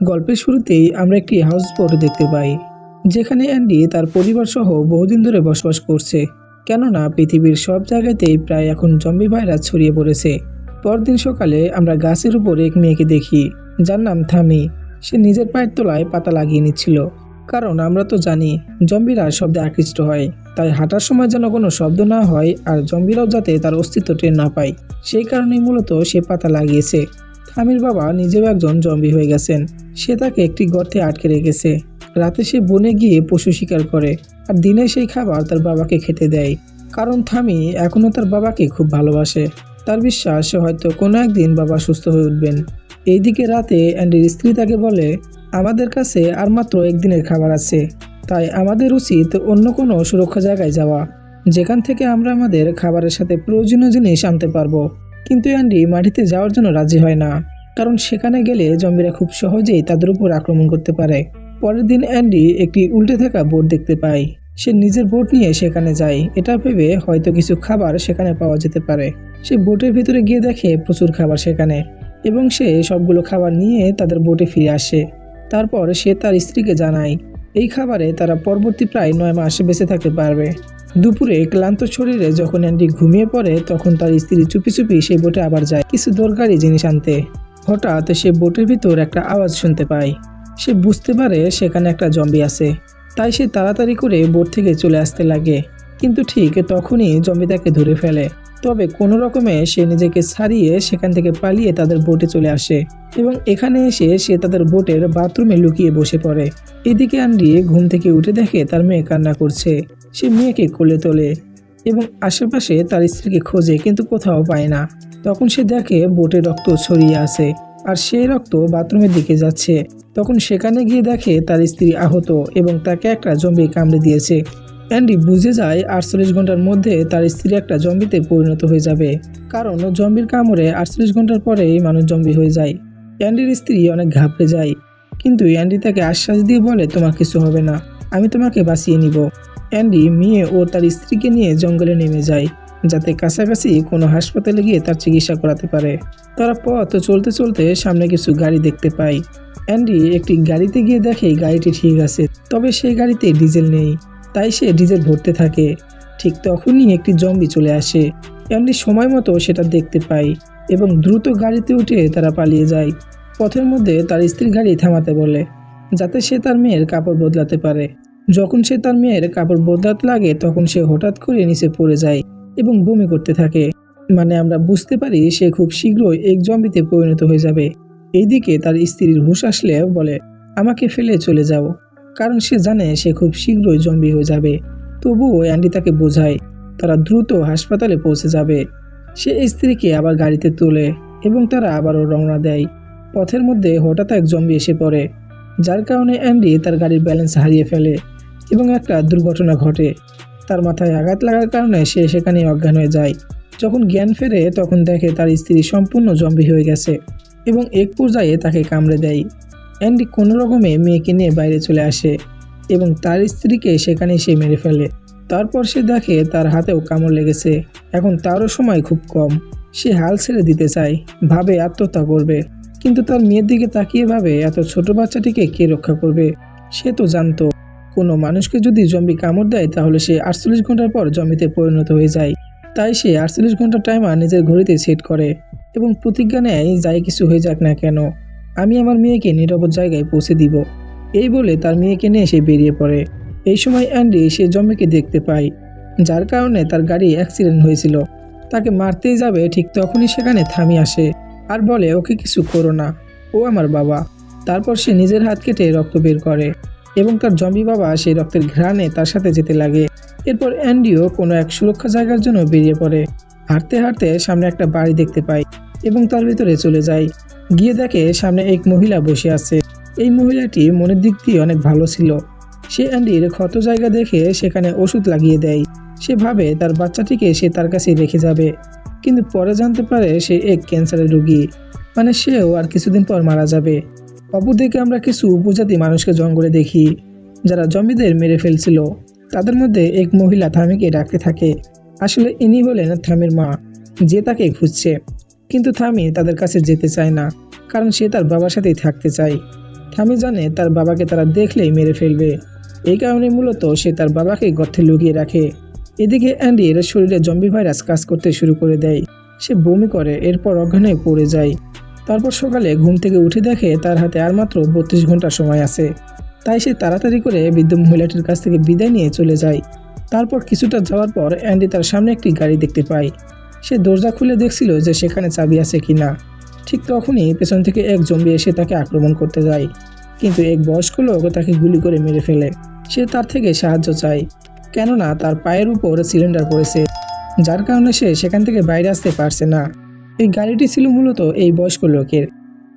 গল্পের শুরুতেই আমরা একটি হাউস বোট দেখতে পাই, যেখানে অ্যান্ডি তার পরিবার সহ বহুদিন ধরে বসবাস করছে। কেননা পৃথিবীর সব জায়গাতেই প্রায় এখন জম্বি ভাইরাস ছড়িয়ে পড়েছে। পরদিন সকালে আমরা গাছের উপর এক মেয়েকে দেখি, যার নাম থামি সে নিজের পায়ের তলায় পাতা লাগিয়ে নিচ্ছিল। কারণ আমরা তো জানি জম্বিরা শব্দে আকৃষ্ট হয়, তাই হাঁটার সময় যেন কোনো শব্দ না হয় আর জম্বিরাও যাতে তার অস্তিত্ব টের না পায়। সেই কারণেই মূলত সে পাতা লাগিয়েছে। থামির বাবা নিজেও একজন জম্বি হয়ে গেছেন। সে তাকে একটি গর্তে আটকে রেখেছে। রাতে সে বনে গিয়ে পশু শিকার করে আর দিনে সেই খাবার তার বাবাকে খেতে দেয়। কারণ থামি এখনও তার বাবাকে খুব ভালোবাসে। তার বিশ্বাস হয়তো কোনো একদিন বাবা সুস্থ হয়ে উঠবেন। এইদিকে রাতে অ্যান্ডির স্ত্রী তাকে বলে আমাদের কাছে আর মাত্র একদিনের খাবার আছে। তাই আমাদের উচিত অন্য কোনো সুরক্ষা জায়গায় যাওয়া, যেখান থেকে আমরা আমাদের খাবারের সাথে প্রয়োজনীয় জিনিস আনতে পারব। কিন্তু অ্যান্ডি, মাটিতে যাওয়ার জন্য রাজি হয় না, কারণ সেখানে গেলে জম্বিরা খুব সহজেই তাদের উপর আক্রমণ করতে পারে। পরের দিন অ্যান্ডি একটি উল্টে থাকা বোট দেখতে পায়। সে নিজের বোট নিয়ে সেখানে যায়। এটা ভেবে হয়তো কিছু খাবার সেখানে পাওয়া যেতে পারে। সে বোটের ভিতরে গিয়ে দেখে প্রচুর খাবার সেখানে, এবং সে সবগুলো খাবার নিয়ে তাদের বোটে ফিরে আসে। তারপর সে তার স্ত্রীকে জানায়, এই খাবারে তারা পরবর্তী প্রায় নয় মাস বেঁচে থাকতে পারবে। দুপুরে ক্লান্ত শরীরে যখন অ্যান্ডি ঘুমিয়ে পড়ে, তখন তার স্ত্রী চুপি চুপি সেই বোটে আবার যায় কিছু দরকারি জিনিস আনতে। হঠাৎ সে বোটের ভিতর একটা আওয়াজ শুনতে পায়। সে বুঝতে পারে সেখানে একটা জম্বি আছে। তাই সে তাড়াতাড়ি করে বোট থেকে চলে আসতে লাগে। কিন্তু ঠিক তখনই জম্বি তাকে ধরে ফেলে। তবে কোনো রকমে সে নিজেকে ছাড়িয়ে সেখান থেকে পালিয়ে তাদের বোটে চলে আসে এবং এখানে এসে সে তাদের বোটের বাথরুমে লুকিয়ে বসে পড়ে। এদিকে আন্ডি ঘুম থেকে উঠে দেখে তার মেয়ে কান্না করছে। সে মেয়েকে কোলে তোলে এবং আশেপাশে তার স্ত্রীকে খোঁজে কিন্তু কোথাও পায় না। তখন সে দেখে বোটে রক্ত ছড়িয়ে আছে আর সেই রক্ত বাথরুমের দিকে যাচ্ছে। তখন সেখানে গিয়ে দেখে তার স্ত্রী আহত এবং তাকে একটা জম্বি কামড়ে দিয়েছে। অ্যান্ডি বুঝে যায় আটচল্লিশ ঘণ্টার মধ্যে তার স্ত্রী একটা জম্বিতে পরিণত হয়ে যাবে। কারণ জম্বির কামড়ে আটচল্লিশ ঘণ্টার পরেই মানুষ জম্বি হয়ে যায়। অ্যান্ডির স্ত্রী অনেক ঘাবড়ে যায়। কিন্তু অ্যান্ডি তাকে আশ্বাস দিয়ে বলে, তোমার কিছু হবে না। আমি তোমাকে বাঁচিয়ে নিব। অ্যান্ডি, মেয়ে ও তার স্ত্রীকে নিয়ে জঙ্গলে নেমে যায়, যাতে কাছাকাছি কোনো হাসপাতালে গিয়ে তার চিকিৎসা করাতে পারে। তারা পথ চলতে চলতে সামনে কিছু গাড়ি দেখতে পায়। অ্যান্ডি একটি গাড়িতে গিয়ে দেখে, গাড়িটি ঠিক আছে। তবে সেই গাড়িতে ডিজেল নেই। তাই সে ডিজেল ভরতে থাকে। ঠিক তখনই একটি জম্বি চলে আসে। এমনি সময় মতো সেটা দেখতে পায় এবং দ্রুত গাড়িতে উঠে তারা পালিয়ে যায়। পথের মধ্যে তার স্ত্রী গাড়ি থামাতে বলে, যাতে সে তার মেয়ের কাপড় বদলাতে পারে। যখন সে তার মেয়ের কাপড় বদলাতে লাগে, তখন সে হঠাৎ করে নিচে পড়ে যায় এবং বমি করতে থাকে। মানে আমরা বুঝতে পারি সে খুব শীঘ্রই এক জম্বিতে পরিণত হয়ে যাবে। এইদিকে তার স্ত্রীর হুঁশ আসলে বলে, আমাকে ফেলে চলে যাও। কারণ সে জানে সে খুব শীঘ্রই জম্বি হয়ে যাবে। তবুও অ্যান্ডি তাকে বোঝায়, তারা দ্রুত হাসপাতালে পৌঁছে যাবে। সে স্ত্রীকে আবার গাড়িতে তোলে এবং তারা আবারও রওনা দেয়। পথের মধ্যে হঠাৎ এক জম্বি এসে পড়ে, যার কারণে অ্যান্ডি তার গাড়ির ব্যালেন্স হারিয়ে ফেলে এবং একটা দুর্ঘটনা ঘটে। তার মাথায় আঘাত লাগার কারণে সে সেখানে অজ্ঞান হয়ে যায়। যখন জ্ঞান ফেরে, তখন দেখে তার স্ত্রী সম্পূর্ণ জম্বি হয়ে গেছে এবং এক পর্যায়ে তাকে কামড়ে দেয়। অ্যান্ডি কোনো রকমে মেয়েকে নিয়ে বাইরে চলে আসে এবং তার স্ত্রীকে সেখানে সে মেরে ফেলে। তারপর সে দেখে তার হাতেও কামড় লেগেছে। এখন তারও সময় খুব কম। সে হাল ছেড়ে দিতে চায়, ভাবে আত্মহত্যা করবে। কিন্তু তার মেয়ের দিকে তাকিয়ে ভাবে এত ছোট বাচ্চাটিকে কে রক্ষা করবে? সে তো জানতো। কোনো মানুষকে যদি জম্বি কামড় দেয়, তাহলে সে আটচল্লিশ ঘণ্টার পর জমিতে পরিণত হয়ে যায়। তাই সে আটচল্লিশ ঘণ্টার টাইমার নিজের ঘড়িতে সেট করে এবং প্রতিজ্ঞা নেয়, যাই কিছু হয়ে যাক না কেন। আমি আমার মেয়েকে নিরাপদ জায়গায় পৌঁছে দিব। এই বলে তার মেয়েকে নিয়ে সে বেরিয়ে পড়ে। এই সময় অ্যান্ডি সে জমিকে দেখতে পায়। যার কারণে তার গাড়ি অ্যাক্সিডেন্ট হয়েছিল। তাকে মারতেই যাবে, ঠিক তখনই সেখানে থামি আসে। আর বলে, ওকে কিছু করো না। ও আমার বাবা। তারপর সে নিজের হাত কেটে রক্ত বের করে এবং তার জম্বি বাবা সেই রক্তের ঘ্রাণে তার সাথে যেতে লাগে। এরপর অ্যান্ডিও কোনো এক সুরক্ষা জায়গার জন্য বেরিয়ে পড়ে। হাঁটতে হাঁটতে সামনে একটা বাড়ি দেখতে পায় এবং তার ভিতরে চলে যায়। গিয়ে দেখে সামনে এক মহিলা বসে আছে। এই মহিলাটি মনের দিক দিয়ে অনেক ভালো ছিল। সে অ্যান্ডির ক্ষত জায়গা দেখে সেখানে ওষুধ লাগিয়ে দেয়। সে ভাবে তার বাচ্চাটিকে সে তার কাছে রেখে যাবে। কিন্তু পরে জানতে পারে সে এক ক্যান্সারের রোগী। মানে সেও আর কিছুদিন পর মারা যাবে। অপরদিকে আমরা কিছু উপজাতি মানুষকে জঙ্গলে দেখি, যারা জমিদের মেরে ফেলছিল। তাদের মধ্যে এক মহিলা থামিকে ডাকতে থাকে। আসলে ইনি হলেন থামির মা, যে তাকে খুঁজছে। কিন্তু থামি তাদের কাছে যেতে চায় না, কারণ সে তার বাবার সাথেই থাকতে চায়। থামি জানে তার বাবাকে তারা দেখলেই মেরে ফেলবে। এই কারণে মূলত সে তার বাবাকে গর্তে লুকিয়ে রাখে। এদিকে অ্যান্ডির শরীরে জম্বি ভাইরাস কাজ করতে শুরু করে দেয়। সে বমি করে, এরপর অজ্ঞানে পড়ে যায়। তারপর সকালে ঘুম থেকে উঠে দেখে তার হাতে আর মাত্র বত্রিশ ঘণ্টা সময় আছে। তাই সে তাড়াতাড়ি করে বৃদ্ধ মহিলাটির কাছ থেকে বিদায় নিয়ে চলে যায়। তারপর কিছুটা যাওয়ার পর অ্যান্ডি তার সামনে একটি গাড়ি দেখতে পায়। সে দরজা খুলে দেখছিল যে সেখানে চাবি আছে কিনা ঠিক তখনই পেছন থেকে এক জম্বি এসে তাকে আক্রমণ করতে যায়। কিন্তু এক বয়স্ক লোক তাকে গুলি করে মেরে ফেলে। সে তার থেকে সাহায্য চায়। কেননা তার পায়ের উপর সিলিন্ডার পড়েছে, যার কারণে সে সেখান থেকে বাইরে আসতে পারছে না। এই গাড়িটি ছিল মূলত এই বয়স্ক লোকের।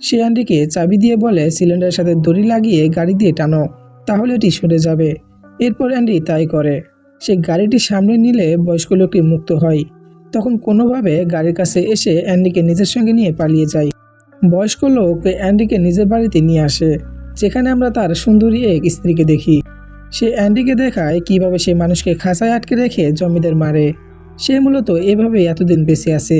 সে অ্যান্ডিকে চাবি দিয়ে বলে, সিলিন্ডারের সাথে দড়ি লাগিয়ে গাড়ি দিয়ে টানো, তাহলে এটি সরে যাবে। এরপর অ্যান্ডি তাই করে। সে গাড়িটি সামনে নিলে বয়স্ক লোকটি মুক্ত হয়। তখন কোনোভাবে গাড়ির কাছে এসে অ্যান্ডিকে নিজের সঙ্গে নিয়ে পালিয়ে যায়। বয়স্ক লোক অ্যান্ডিকে নিজের বাড়িতে নিয়ে আসে, যেখানে আমরা তার সুন্দরী এক স্ত্রীকে দেখি। সে অ্যান্ডিকে দেখায় কীভাবে সে মানুষকে খাঁচায় আটকে রেখে জমিদের মারে। সে মূলত এভাবে এতদিন বেঁচে আছে।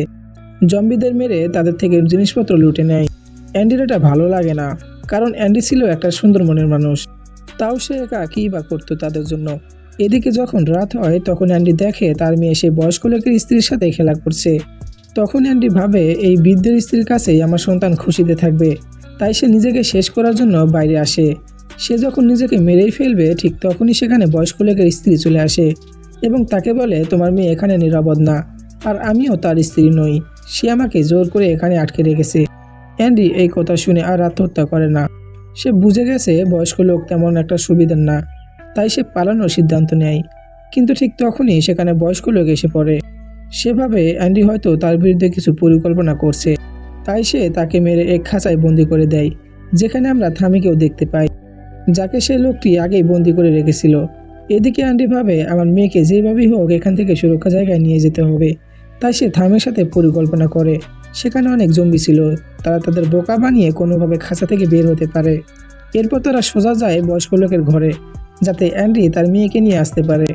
জম্বিদের মেরে তাদের থেকে জিনিসপত্র লুটে নেয়। অ্যান্ডির এটা ভালো লাগে না, কারণ অ্যান্ডি ছিল একটা সুন্দর মনের মানুষ। তাও সে একা কী বা করতো তাদের জন্য? এদিকে যখন রাত হয়, তখন অ্যান্ডি দেখে তার মেয়ে সে বয়স্ক লোকের স্ত্রীর সাথে খেলা করছে। তখন অ্যান্ডি ভাবে, এই বৃদ্ধের স্ত্রীর কাছেই আমার সন্তান খুশিতে থাকবে। তাই সে নিজেকে শেষ করার জন্য বাইরে আসে। সে যখন নিজেকে মেরেই ফেলবে, ঠিক তখনই সেখানে বয়স্ক লোকের স্ত্রী চলে আসে এবং তাকে বলে, তোমার মেয়ে এখানে নিরাপদ না, আর আমিও তার স্ত্রী নই। সে আমাকে জোর করে এখানে আটকে রেখেছে। অ্যান্ডি এই কথা শুনে আর আত্মহত্যা করে না। সে বুঝে গেছে বয়স্ক লোক তেমন একটা সুবিধার না। তাই সে পালানোর সিদ্ধান্ত নেয়। কিন্তু ঠিক তখনই সেখানে বয়স্ক লোক এসে পড়ে। সেভাবে অ্যান্ডি হয়তো তার বিরুদ্ধে কিছু পরিকল্পনা করছে। তাই সে তাকে মেরে এক খাঁচায় বন্দি করে দেয়, যেখানে আমরা থামিকেও দেখতে পাই। যাকে সে লোকটি আগেই বন্দি করে রেখেছিল। এদিকে অ্যান্ডি ভাবে, আমার মেয়েকে যেভাবেই হোক এখান থেকে সুরক্ষা জায়গায় নিয়ে যেতে হবে। তাই সে থামের সাথে পরিকল্পনা করে। সেখানে অনেক জম্বি ছিল। তারা তাদের বোকা বানিয়ে কোনোভাবে খাঁচা থেকে বের হতে পারে। এরপর তারা সোজা যায় বয়স্ক লোকের ঘরে। যাতে অ্যান্ড্রি তার মেয়েকে নিয়ে আসতে পারে।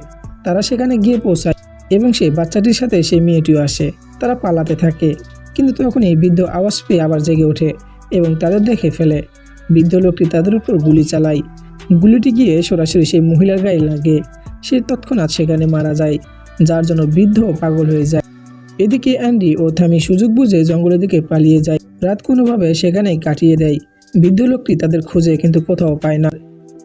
তারা সেখানে গিয়ে পৌঁছায় এবং সেই বাচ্চাটির সাথে সেই মেয়েটিও আসে। তারা পালাতে থাকে, কিন্তু তখনই বৃদ্ধ আওয়াজ পেয়ে আবার জেগে ওঠে এবং তাদের দেখে ফেলে। বৃদ্ধ লোকটি তাদের উপর গুলি চালায়। গুলিটি গিয়ে সরাসরি সেই মহিলার গায়ে লাগে। সে তৎক্ষণাৎ সেখানে মারা যায়, যার জন্য বৃদ্ধ পাগল হয়ে যায়। এদিকে অ্যান্ডি ও থামি সুযোগ বুঝে জঙ্গলের দিকে পালিয়ে যায়। রাত কোনোভাবে সেখানেই কাটিয়ে দেয়। বৃদ্ধ লোকটি তাদের খুঁজে কিন্তু কোথাও পায় না।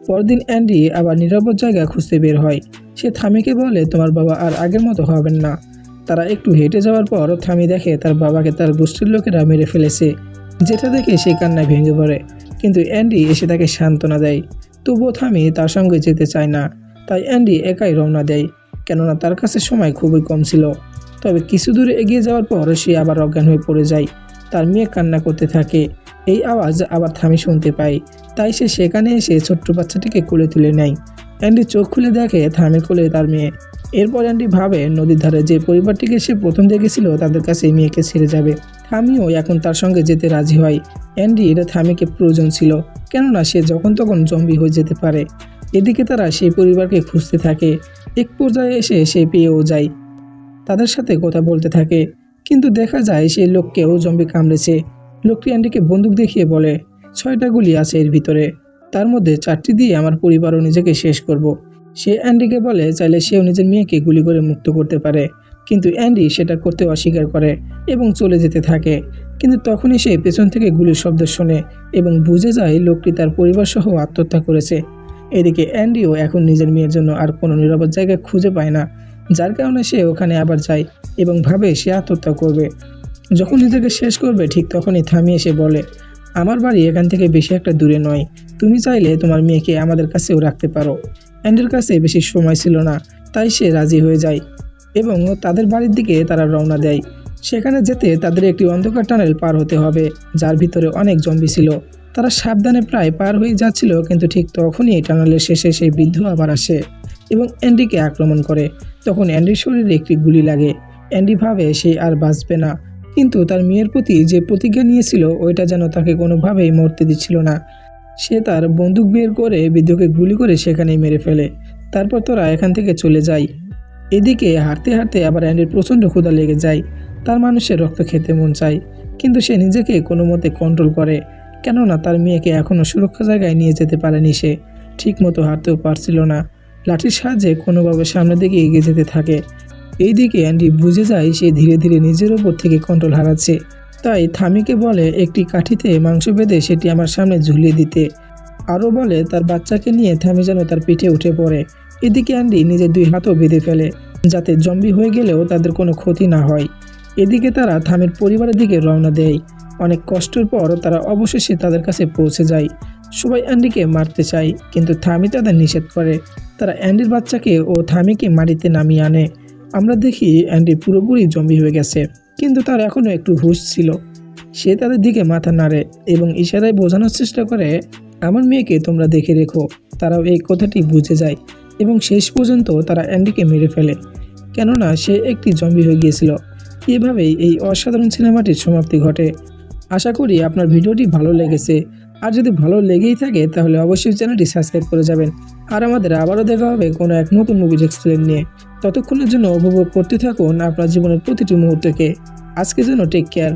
পরদিন অ্যান্ডি আবার নিরাপদ জায়গা খুঁজতে বের হয়। সে থামিকে বলে, তোমার বাবা আর আগের মতো হবেন না। তারা একটু হেঁটে যাওয়ার পর থামি দেখে তার বাবাকে তার গোষ্ঠীর লোকেরা মেরে ফেলেছে। যেটা দেখে সে কান্নায় ভেঙে পড়ে। কিন্তু অ্যান্ডি এসে তাকে সান্ত্বনা দেয়। তবুও থামি তার সঙ্গে যেতে চায় না। তাই অ্যান্ডি একাই রওনা দেয়, কেননা তার কাছে সময় খুবই কম ছিল। তবে কিছু দূরে এগিয়ে যাওয়ার পর সে আবার অজ্ঞান হয়ে পড়ে যায়। তার মেয়ে কান্না করতে থাকে। এই আওয়াজ আবার থামি শুনতে পায়। তাই সে সেখানে এসে ছোট্ট বাচ্চাটিকে কোলে তুলে নেয়। অ্যান্ডি চোখ খুলে দেখে থামি কোলে তার মেয়ে। এরপর অ্যান্ডি ভাবে নদীর ধারে যে পরিবারটিকে সে প্রথম দেখেছিল তাদের কাছে মেয়েকে ছেড়ে যাবে। থামিও এখন তার সঙ্গে যেতে রাজি হয়। অ্যান্ডি এটা থামিকে প্রয়োজন ছিল, কেননা সে যখন তখন জম্বি হয়ে যেতে পারে। এদিকে তারা সেই পরিবারকে খুঁজতে থাকে। এক পর্যায়ে এসে সে পেয়েও যায়। তাদের সাথে কথা বলতে থাকে। কিন্তু দেখা যায় সেই লোককেও জম্বি কামড়েছে। লোকটি অ্যান্ডিকে বন্দুক দেখিয়ে বলে ছয়টা গুলি আছে এর ভিতরে। তার মধ্যে চারটি দিয়ে আমার পরিবার ও নিজেকে শেষ করব। সে অ্যান্ডিকে বলে, চাইলে সেও নিজের মেয়েকে গুলি করে মুক্ত করতে পারে। কিন্তু অ্যান্ডি সেটা করতে অস্বীকার করে এবং চলে যেতে থাকে। কিন্তু তখনই সে পেছন থেকে গুলির শব্দ শোনে এবং বুঝে যায় লোকটি তার পরিবার সহ আত্মহত্যা করেছে। এদিকে অ্যান্ডিও এখন নিজের মেয়ের জন্য আর কোনো নিরাপদ জায়গা খুঁজে পায় না, যার কারণে সে ওখানে আবার যায় এবং ভাবে সে আত্মহত্যা করবে। যখন নিজেকে শেষ করবে, ঠিক তখনই থামিয়ে সে বলে আমার বাড়ি এখান থেকে বেশি একটা দূরে নয়। তুমি চাইলে তোমার মেয়েকে আমাদের কাছেও রাখতে পারো। অ্যান্ডের কাছে বেশি সময় ছিল না, তাই সে রাজি হয়ে যায় এবং তাদের বাড়ির দিকে তারা রওনা দেয়। সেখানে যেতে তাদের একটি অন্ধকার টানেল পার হতে হবে, যার ভিতরে অনেক জম্বি ছিল। তারা সাবধানে প্রায় পার হয়ে যাচ্ছিল, কিন্তু ঠিক তখনই টানেলের শেষে সেই বৃদ্ধ আবার আসে এবং অ্যান্ডিকে আক্রমণ করে। তখন অ্যান্ডির শরীরে একটি গুলি লাগে। অ্যান্ডি ভাবে সে আর বাঁচবে না। কিন্তু তার মেয়ের প্রতি যে প্রতিজ্ঞা নিয়েছিল, ওইটা যেন তাকে কোনোভাবেই মরতে দিচ্ছিল না। সে তার বন্দুক বের করে বৃদ্ধকে গুলি করে সেখানেই মেরে ফেলে। তারপর তোরা এখান থেকে চলে যায়। এদিকে হাঁটতে হাঁটতে আবার অ্যান্ডির প্রচণ্ড ক্ষুধা লেগে যায়। তার মানুষের রক্ত খেতে মন চায়, কিন্তু সে নিজেকে কোনো মতে কন্ট্রোল করে। কেননা তার মেয়েকে এখনও সুরক্ষা জায়গায় নিয়ে যেতে পারেনি সে। ঠিকমতো হাঁটতেও পারছিল না। লাঠির সাহায্যে কোনোভাবে সামনের দিকে এগিয়ে যেতে থাকে। এইদিকে অ্যান্ডি বুঝে যায় সে ধীরে ধীরে নিজের ওপর থেকে কন্ট্রোল হারাচ্ছে। তাই থামিকে বলে, একটি কাঠিতে মাংস বেঁধে সেটি আমার সামনে ঝুলিয়ে দিতে। আরও বলে, তার বাচ্চাকে নিয়ে থামি যেন তার পিঠে উঠে পড়ে। এদিকে অ্যান্ডি নিজের দুই হাতও বেঁধে ফেলে, যাতে জম্বি হয়ে গেলেও তাদের কোনো ক্ষতি না হয়। এদিকে তারা থামির পরিবারের দিকে রওনা দেয়। অনেক কষ্টের পর তারা অবশেষে তাদের কাছে পৌঁছে যায়। সবাই অ্যান্ডিকে মারতে চায়, কিন্তু থামি তাদের নিষেধ করে। তারা অ্যান্ডির বাচ্চাকে ও থামিকে মাটিতে নামিয়ে আনে। আমরা দেখি অ্যান্ডি পুরোপুরি জম্বি হয়ে গেছে, কিন্তু তার এখনও একটু হুশ ছিল। সে তাদের দিকে মাথা নাড়ে এবং ইশারায় বোঝানোর চেষ্টা করে, আমার মেয়েকে তোমরা দেখে রেখো, তারাও এই কথাটি বুঝে যায় এবং শেষ পর্যন্ত তারা অ্যান্ডিকে মেরে ফেলে। কেননা সে একটি জম্বি হয়ে গিয়েছিল। এভাবেই এই অসাধারণ সিনেমাটির সমাপ্তি ঘটে। আশা করি আপনার ভিডিওটি ভালো লেগেছে। আর যদি ভালো লেগেই থাকে, তাহলে অবশ্যই চ্যানেলটি সাবস্ক্রাইব করে যাবেন। আর আমাদের আবারও দেখা হবে কোনো এক নতুন মুভির এক্সপ্লেন নিয়ে। ততক্ষণের জন্য উপভোগ করতে থাকুন আপনার জীবনের প্রতিটি মুহূর্তকে। আজকে জন্য টেক কেয়ার